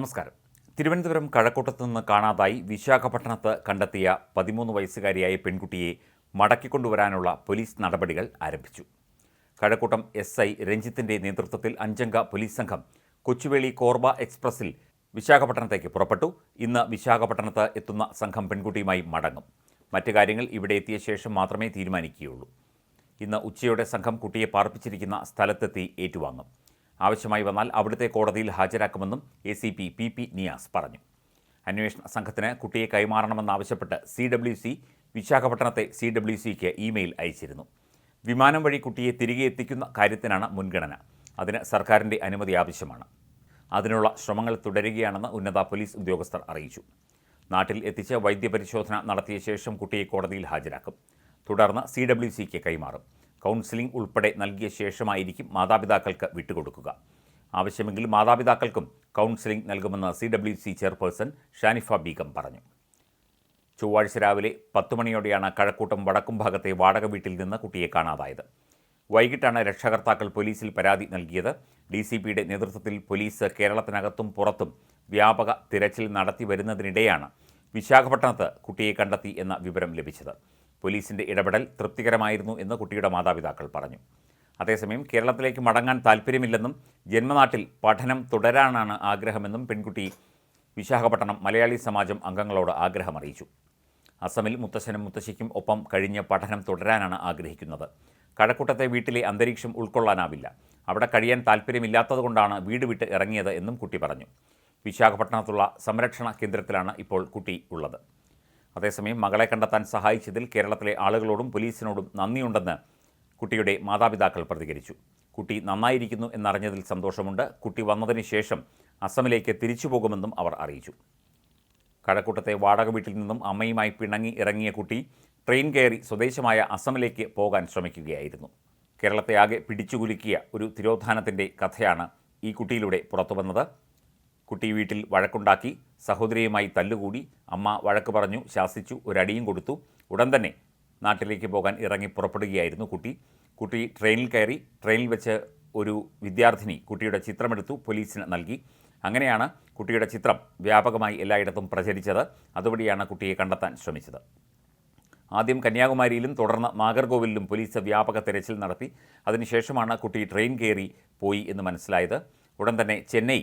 നമസ്കാരം. തിരുവനന്തപുരം കഴക്കൂട്ടത്ത് നിന്ന് കാണാതായി വിശാഖപട്ടണത്ത് കണ്ടെത്തിയ പതിമൂന്ന് വയസ്സുകാരിയായ പെൺകുട്ടിയെ മടക്കിക്കൊണ്ടുവരാനുള്ള പോലീസ് നടപടികൾ ആരംഭിച്ചു. കഴക്കൂട്ടം എസ് ഐ രഞ്ജിത്തിന്റെ നേതൃത്വത്തിൽ അഞ്ചംഗ പോലീസ് സംഘം കൊച്ചുവേളി കോർബ എക്സ്പ്രസിൽ വിശാഖപട്ടണത്തേക്ക് പുറപ്പെട്ടു. ഇന്ന് വിശാഖപട്ടണത്ത് എത്തുന്ന സംഘം പെൺകുട്ടിയുമായി മടങ്ങും. മറ്റു കാര്യങ്ങൾ ഇവിടെ എത്തിയ ശേഷം മാത്രമേ തീരുമാനിക്കുകയുള്ളൂ. ഇന്ന് ഉച്ചയോടെ സംഘം കുട്ടിയെ പാർപ്പിച്ചിരിക്കുന്ന സ്ഥലത്തെത്തി ഏറ്റുവാങ്ങും. ആവശ്യമായി വന്നാൽ അവിടുത്തെ കോടതിയിൽ ഹാജരാക്കുമെന്നും A C P P P Niyas പറഞ്ഞു. അന്വേഷണ സംഘത്തിന് കുട്ടിയെ കൈമാറണമെന്നാവശ്യപ്പെട്ട് സി ഡബ്ല്യു സി വിശാഖപട്ടണത്തെ സി ഡബ്ല്യു സിക്ക് ഇമെയിൽ അയച്ചിരുന്നു. വിമാനം വഴി കുട്ടിയെ തിരികെ എത്തിക്കുന്ന കാര്യത്തിനാണ് മുൻഗണന. അതിന് സർക്കാരിന്റെ അനുമതി ആവശ്യമാണ്. അതിനുള്ള ശ്രമങ്ങൾ തുടരുകയാണെന്ന് ഉന്നത പോലീസ് ഉദ്യോഗസ്ഥർ അറിയിച്ചു. നാട്ടിൽ എത്തിച്ച് വൈദ്യപരിശോധന നടത്തിയ ശേഷം കുട്ടിയെ കോടതിയിൽ ഹാജരാക്കും. തുടർന്ന് സി ഡബ്ല്യു സിക്ക് കൈമാറും. കൗൺസിലിംഗ് ഉൾപ്പെടെ നൽകിയ ശേഷമായിരിക്കും മാതാപിതാക്കൾക്ക് വിട്ടുകൊടുക്കുക. ആവശ്യമെങ്കിൽ മാതാപിതാക്കൾക്കും കൗൺസിലിംഗ് നൽകുമെന്ന് C W C chairperson Shanifa Beegam പറഞ്ഞു. ചൊവ്വാഴ്ച രാവിലെ പത്ത് മണിയോടെയാണ് കഴക്കൂട്ടം വടക്കും ഭാഗത്തെ വാടക വീട്ടിൽ നിന്ന് കുട്ടിയെ കാണാതായത്. വൈകിട്ടാണ് രക്ഷകർത്താക്കൾ പോലീസിൽ പരാതി നൽകിയത്. ഡി സി പിയുടെ നേതൃത്വത്തിൽ പോലീസ് കേരളത്തിനകത്തും പുറത്തും വ്യാപക തിരച്ചിൽ നടത്തി വരുന്നതിനിടെയാണ് വിശാഖപട്ടണത്ത് കുട്ടിയെ കണ്ടെത്തി എന്ന വിവരം ലഭിച്ചത്. പോലീസിന്റെ ഇടപെടൽ തൃപ്തികരമായിരുന്നു എന്ന് കുട്ടിയുടെ മാതാപിതാക്കൾ പറഞ്ഞു. അതേസമയം കേരളത്തിലേക്ക് മടങ്ങാൻ താൽപ്പര്യമില്ലെന്നും ജന്മനാട്ടിൽ പഠനം തുടരാനാണ് ആഗ്രഹമെന്നും പെൺകുട്ടി വിശാഖപട്ടണം മലയാളി സമാജം അംഗങ്ങളോട് ആഗ്രഹം അറിയിച്ചു അസമിൽ മുത്തശ്ശനും മുത്തശ്ശിക്കും ഒപ്പം കഴിഞ്ഞ് പഠനം തുടരാനാണ് ആഗ്രഹിക്കുന്നത്. കഴക്കൂട്ടത്തെ വീട്ടിലെ അന്തരീക്ഷം ഉൾക്കൊള്ളാനാവില്ല. അവിടെ കഴിയാൻ താല്പര്യമില്ലാത്തതുകൊണ്ടാണ് വീട് വിട്ട് ഇറങ്ങിയത് എന്നും കുട്ടി പറഞ്ഞു. വിശാഖപട്ടണത്തുള്ള സംരക്ഷണ കേന്ദ്രത്തിലാണ് ഇപ്പോൾ കുട്ടി ഉള്ളത്. അതേസമയം മകളെ കണ്ടെത്താൻ സഹായിച്ചതിൽ കേരളത്തിലെ ആളുകളോടും പോലീസിനോടും നന്ദിയുണ്ടെന്ന് കുട്ടിയുടെ മാതാപിതാക്കൾ പ്രതികരിച്ചു. കുട്ടി നന്നായിരിക്കുന്നു എന്നറിഞ്ഞതിൽ സന്തോഷമുണ്ട്. കുട്ടി വന്നതിന് ശേഷം അസമിലേക്ക് തിരിച്ചു പോകുമെന്നും അവർ അറിയിച്ചു. കഴക്കൂട്ടത്തെ വാടക വീട്ടിൽ നിന്നും അമ്മയുമായി പിണങ്ങി ഇറങ്ങിയ കുട്ടി ട്രെയിൻ കയറി സ്വദേശമായ അസമിലേക്ക് പോകാൻ ശ്രമിക്കുകയായിരുന്നു. കേരളത്തെ ആകെ പിടിച്ചുകുലുക്കിയ ഒരു തിരോധാനത്തിന്റെ കഥയാണ് ഈ കുട്ടിയിലൂടെ പുറത്തു വന്നത് കുട്ടി വീട്ടിൽ വഴക്കുണ്ടാക്കി സഹോദരിയുമായി തല്ലുകൂടി അമ്മ വഴക്ക് പറഞ്ഞു ശാസിച്ചു ഒരടിയും കൊടുത്തു. ഉടൻ തന്നെ നാട്ടിലേക്ക് പോകാൻ ഇറങ്ങി പുറപ്പെടുകയായിരുന്നു കുട്ടി. കുട്ടി ട്രെയിനിൽ കയറി ട്രെയിനിൽ വെച്ച് ഒരു വിദ്യാർത്ഥിനി കുട്ടിയുടെ ചിത്രമെടുത്തു പോലീസിന് നൽകി. അങ്ങനെയാണ് കുട്ടിയുടെ ചിത്രം വ്യാപകമായി എല്ലായിടത്തും പ്രചരിച്ചത്. അതുവഴിയാണ് കുട്ടിയെ കണ്ടെത്താൻ ശ്രമിച്ചത്. ആദ്യം കന്യാകുമാരിയിലും തുടർന്ന് നാഗർകോവിലിലും പോലീസ് വ്യാപക തിരച്ചിൽ നടത്തി. അതിനുശേഷമാണ് കുട്ടി ട്രെയിൻ കയറി പോയി എന്ന് മനസ്സിലായത്. ഉടൻ തന്നെ ചെന്നൈ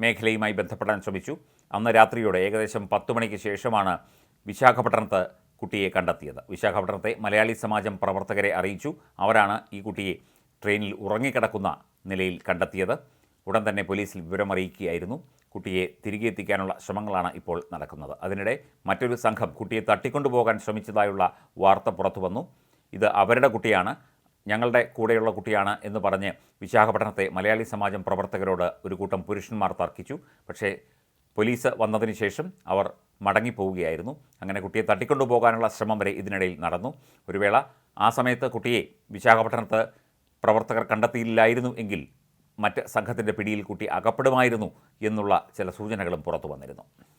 മേഖലയുമായി ബന്ധപ്പെടാൻ ശ്രമിച്ചു. അന്ന് രാത്രിയോടെ ഏകദേശം പത്ത് മണിക്ക് ശേഷമാണ് വിശാഖപട്ടണത്ത് കുട്ടിയെ കണ്ടെത്തിയത്. വിശാഖപട്ടണത്തെ മലയാളി സമാജം പ്രവർത്തകരെ അറിയിച്ചു. അവരാണ് ഈ കുട്ടിയെ ട്രെയിനിൽ ഉറങ്ങിക്കിടക്കുന്ന നിലയിൽ കണ്ടെത്തിയത്. ഉടൻ തന്നെ പോലീസിൽ വിവരമറിയിക്കുകയായിരുന്നു. കുട്ടിയെ തിരികെ എത്തിക്കാനുള്ള ശ്രമങ്ങളാണ് ഇപ്പോൾ നടക്കുന്നത്. അതിനിടെ മറ്റൊരു സംഘം കുട്ടിയെ തട്ടിക്കൊണ്ടുപോകാൻ ശ്രമിച്ചതായുള്ള വാർത്ത പുറത്തു വന്നു ഇത് അവരുടെ കുട്ടിയാണ്. ഞങ്ങളുടെ കൂടെയുള്ള കുട്ടിയാണ് എന്ന് പറഞ്ഞ് വിശാഖപട്ടണത്തെ മലയാളി സമാജം പ്രവർത്തകരോട് ഒരു കൂട്ടം പുരുഷന്മാർ തർക്കിച്ചു. പക്ഷേ പോലീസ് വന്നതിന് ശേഷം അവർ മടങ്ങിപ്പോവുകയായിരുന്നു. അങ്ങനെ കുട്ടിയെ തട്ടിക്കൊണ്ടുപോകാനുള്ള ശ്രമം വരെ ഇതിനിടയിൽ നടന്നു. ഒരു വേള ആ സമയത്ത് കുട്ടിയെ വിശാഖപട്ടണത്ത് പ്രവർത്തകർ കണ്ടെത്തിയില്ലായിരുന്നു എങ്കിൽ മറ്റ് സംഘത്തിന്റെ പിടിയിൽ കുട്ടി അകപ്പെടുമായിരുന്നു എന്നുള്ള ചില സൂചനകളും പുറത്തു വന്നിരുന്നു.